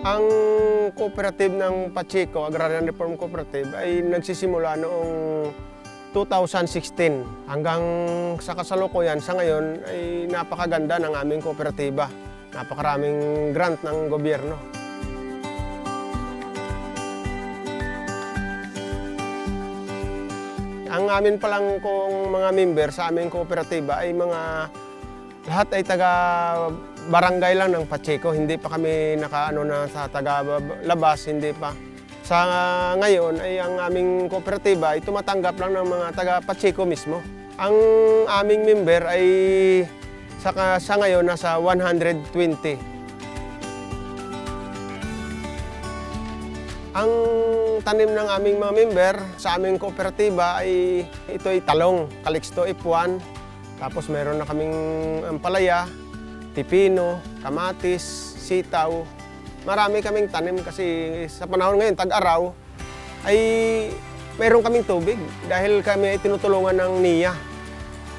Ang cooperative ng Pacheco, Agrarian Reform Cooperative, ay nagsisimula noong 2016 hanggang sa kasalukuyan sa ngayon ay napakaganda ng aming kooperatiba. Napakaraming grant ng gobyerno. Ang amin palang kong mga member sa aming kooperatiba ay mga lahat ay taga barangay lang ng Pacheco. Hindi pa kami nakaano na sa taga labas, hindi pa. Sa ngayon ay ang aming kooperatiba ay tumatanggap lang ng mga taga Pacheco mismo. Ang aming member ay sa, sa ngayon nasa 120. Ang tanim ng aming mga member sa aming kooperatiba ay ito ay talong, Calixto F1. Tapos meron na kaming ampalaya, pipino, kamatis, sitaw. Marami kaming tanim kasi sa panahon ngayon, tag-araw, ay meron kaming tubig dahil kami ay tinutulungan ng NIA,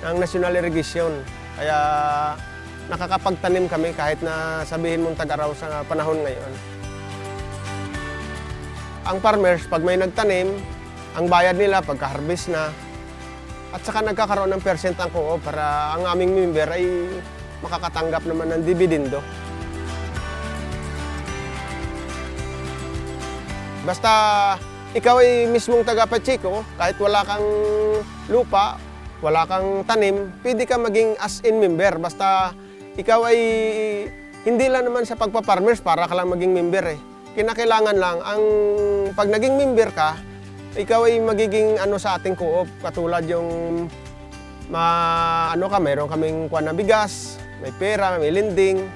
ng National Irrigation. Kaya nakakapagtanim kami kahit na sabihin mong tag-araw sa panahon ngayon. Ang farmers, pag may nagtanim, ang bayad nila pagka-harvest na, at saka nagkakaroon ng percent ang co para ang aming member ay makakatanggap naman ng dividendo. Basta ikaw ay mismong taga Pacheco, kahit wala kang lupa, wala kang tanim, pwede ka maging as-in member. Basta ikaw ay hindi lang naman sa pagpa-farmers para ka lang maging member eh. Kinakailangan lang ang pag naging member ka, ikaw ay magiging ano sa ating co-op katulad yung ma ano ka meron kaming kuan na bigas, may pera, may lending.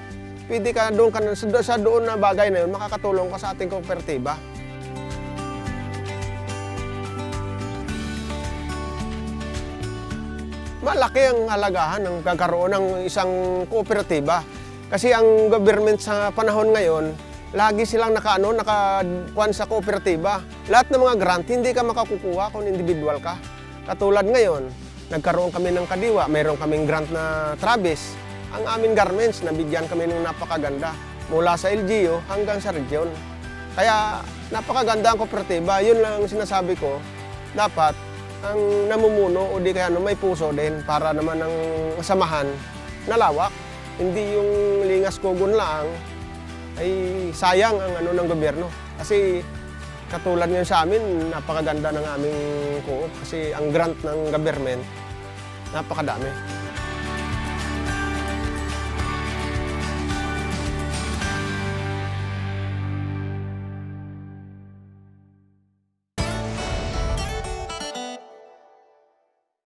Pwede ka doon ka sa, sa doon na bagay na yun makakatulong ka sa ating kooperatiba. malaki ang halagahan ng kagkaroon ng isang kooperatiba. Kasi ang government sa panahon ngayon, lagi silang nakaano, nakakuan sa kooperatiba. Lahat ng mga grant, hindi ka makakukuha kung individual ka. Katulad ngayon, nagkaroon kami ng kadiwa, mayroon kaming grant na Travis. Ang aming garments, nabigyan kami ng napakaganda. Mula sa LGU hanggang sa region. Kaya napakaganda ang kooperatiba. Yun lang ang sinasabi ko. Dapat ang namumuno o di kaya no, may puso din para naman ang samahan nalawak. Hindi yung lingas kugon lang ay sayang ang ano ng gobyerno. Kasi katulad ngayon sa amin, napakaganda ng aming co kasi ang grant ng government napakadami.